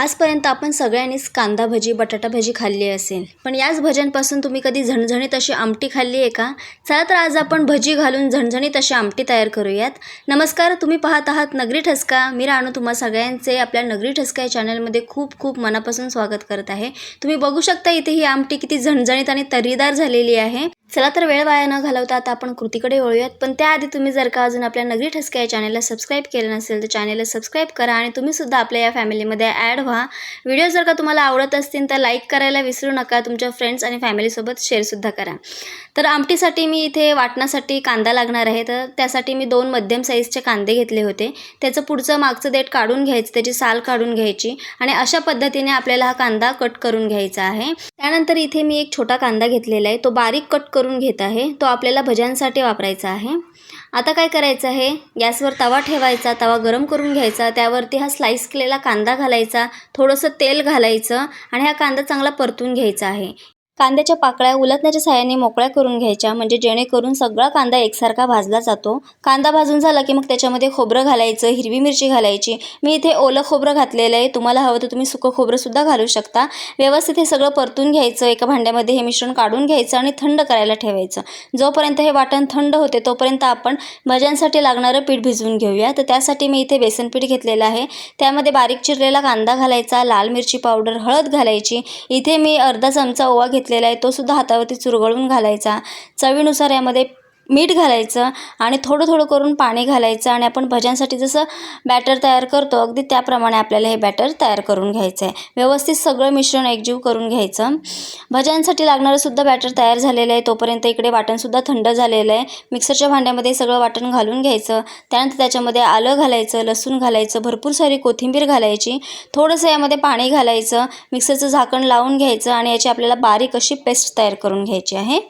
आजपर्यंत आपण सगळ्यांनीच कांदा भजी बटाटा भजी खाल्ली असेल. पण याच भज्यांपासून तुम्ही कधी झणझणीत अशी आमटी खाल्ली आहे का? चला तर आज आपण भजी घालून झणझणीत अशी आमटी तयार करूयात. नमस्कार तुम्ही पाहत आहात नगरी ठसका. मी राणू तुम्हा सगळ्यांचे आपल्या नगरी ठसका या चॅनलमध्ये खूप खूप मनापासून स्वागत करत आहे. तुम्ही बघू शकता इथे ही आमटी किती झणझणीत आणि तर्रीदार झालेली आहे. चला तर वेळ वाया न घालवता आता आपण कृतीकडे वळूयात. पण त्याआधी तुम्ही जर का अजून आपल्या नगरी ठसका या चॅनलला सबस्क्राईब केलं नसेल तर चॅनलला सबस्क्राईब करा आणि तुम्ही सुद्धा आपल्या या फॅमिलीमध्ये ॲड व्हा. व्हिडिओ जर का तुम्हाला आवडत असतील तर लाईक करायला विसरू नका. तुमच्या फ्रेंड्स आणि फॅमिलीसोबत शेअरसुद्धा करा. तर आमटीसाठी मी इथे वाटण्यासाठी कांदा लागणार आहे. तर त्यासाठी मी दोन मध्यम साईजचे कांदे घेतले होते. त्याचं पुढचं मागचं देठ काढून घ्यायचं त्याची साल काढून घ्यायची आणि अशा पद्धतीने आपल्याला हा कांदा कट करून घ्यायचा आहे. त्यानंतर इथे मी एक छोटा कांदा घेतलेला आहे. तो बारीक कट करून घेत आहे. तो आपल्याला भज्यांसाठी वापरायचा आहे. आता काय करायचं आहे? गॅसवर तवा ठेवायचा तवा गरम करून घ्यायचा त्यावरती हा स्लाईस केलेला कांदा घालायचा थोडंसं तेल घालायचं आणि हा कांदा चांगला परतून घ्यायचा आहे. कांद्याच्या पाकळ्या उलटण्याच्या साह्याने मोकळ्या करून घ्यायच्या म्हणजे जेणेकरून सगळा कांदा एकसारखा भाजला जातो. कांदा भाजून झाला की मग त्याच्यामध्ये खोबरं घालायचं हिरवी मिरची घालायची. मी इथे ओलं खोबरं घातलेलं आहे. तुम्हाला हवं तर तुम्ही सुकं खोबरंसुद्धा घालू शकता. व्यवस्थित हे सगळं परतून घ्यायचं एका भांड्यामध्ये हे मिश्रण काढून घ्यायचं आणि थंड करायला ठेवायचं. जोपर्यंत हे वाटण थंड होते तोपर्यंत आपण भज्यांसाठी लागणारं पीठ भिजवून घेऊया. तर त्यासाठी मी इथे बेसन पीठ घेतलेलं आहे. त्यामध्ये बारीक चिरलेला कांदा घालायचा लाल मिरची पावडर हळद घालायची. इथे मी अर्धा चमचा ओवा घेतला घेतलेला आहे तो सुद्धा हातावरती चुरगळून घालायचा. चवीनुसार यामध्ये मीठ घालायचं आणि थोडं थोडं करून पाणी घालायचं आणि आपण भज्यांसाठी जसं बॅटर तयार करतो अगदी त्याप्रमाणे आपल्याला हे बॅटर तयार करून घ्यायचं आहे. व्यवस्थित सगळं मिश्रण एकजीव करून घ्यायचं. भज्यांसाठी लागणारंसुद्धा बॅटर तयार झालेलं आहे. तोपर्यंत इकडे वाटणसुद्धा थंड झालेलं आहे. मिक्सरच्या भांड्यामध्ये सगळं वाटण घालून घ्यायचं. त्यानंतर त्याच्यामध्ये आलं घालायचं लसूण घालायचं भरपूर सारी कोथिंबीर घालायची. थोडंसं यामध्ये पाणी घालायचं. मिक्सरचं झाकण लावून घ्यायचं आणि याची आपल्याला बारीक अशी पेस्ट तयार करून घ्यायची आहे.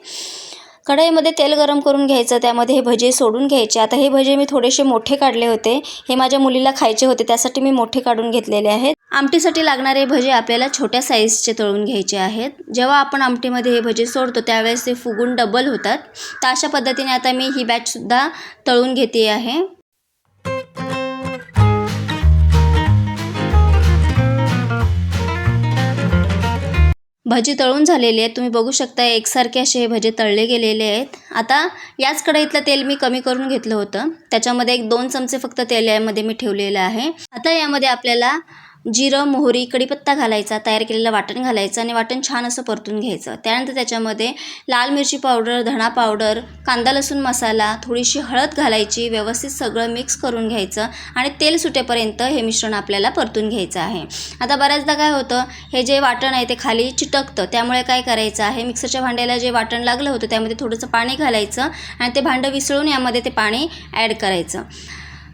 कढईमध्ये तेल गरम करून घ्यायचं त्यामध्ये हे भजे सोडून घ्यायचे. आता हे भजे मी थोडेसे मोठे काढले होते. हे माझ्या मुलीला खायचे होते त्यासाठी मी मोठे काढून घेतलेले आहेत. आमटीसाठी लागणारे भजे आपल्याला छोट्या साईजचे तळून घ्यायचे आहेत. जेव्हा आपण आमटीमध्ये हे भजे सोडतो त्यावेळेस ते फुगून डबल होतात. तर अशा पद्धतीने आता मी ही बॅचसुद्धा तळून घेते आहे. भजी तळून झालेली आहेत. तुम्ही बघू शकता एकसारखे असे हे भजे तळले गेलेले आहेत. आता याच कढईतलं तेल मी कमी करून घेतलं होतं. त्याच्यामध्ये एक दोन चमचे फक्त तेल यामध्ये मी ठेवलेलं आहे. आता यामध्ये आपल्याला जिरं मोहरी कढीपत्ता घालायचा तयार केलेलं वाटण घालायचं आणि वाटण छान असं परतून घ्यायचं. त्यानंतर त्याच्यामध्ये लाल मिरची पावडर धणा पावडर कांदा लसूण मसाला थोडीशी हळद घालायची व्यवस्थित सगळं मिक्स करून घ्यायचं आणि तेल सुटेपर्यंत हे मिश्रण आपल्याला परतून घ्यायचं आहे. आता बऱ्याचदा काय होतं हे जे वाटण आहे ते खाली चिटकतं. त्यामुळे काय करायचं आहे मिक्सरच्या भांड्याला जे वाटण लागलं होतं त्यामध्ये थोडंसं पाणी घालायचं आणि ते भांडं विसळून यामध्ये ते पाणी ॲड करायचं.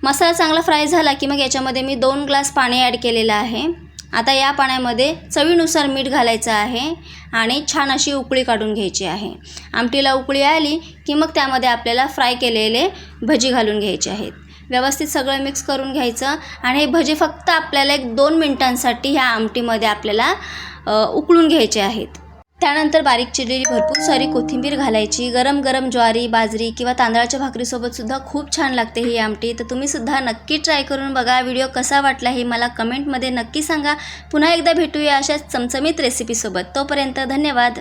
मसाला चांगला फ्राय झाला की मग याच्यामध्ये मी दोन ग्लास पाणी ॲड केलेलं आहे. आता या पाण्यामध्ये चवीनुसार मीठ घालायचं आहे आणि छान अशी उकळी काढून घ्यायची आहे. आमटीला उकळी आली की मग त्यामध्ये आपल्याला फ्राय केलेले भजी घालून घ्यायचे आहेत. व्यवस्थित सगळं मिक्स करून घ्यायचं आणि हे भजी फक्त आपल्याला एक दोन मिनटांसाठी ह्या आमटीमध्ये आपल्याला उकळून घ्यायचे आहेत. त्यानंतर बारीक चिरलेली भरपूर सारी कोथिंबीर घालायची. गरम गरम ज्वारी बाजरी किंवा तांदळाच्या भाकरीसोबतसुद्धा खूप छान लागते ही आमटी. तर तुम्हीसुद्धा नक्की ट्राय करून बघा. व्हिडिओ कसा वाटला हे मला कमेंटमध्ये नक्की सांगा. पुन्हा एकदा भेटूया अशाच चमचमीत रेसिपीसोबत तोपर्यंत धन्यवाद.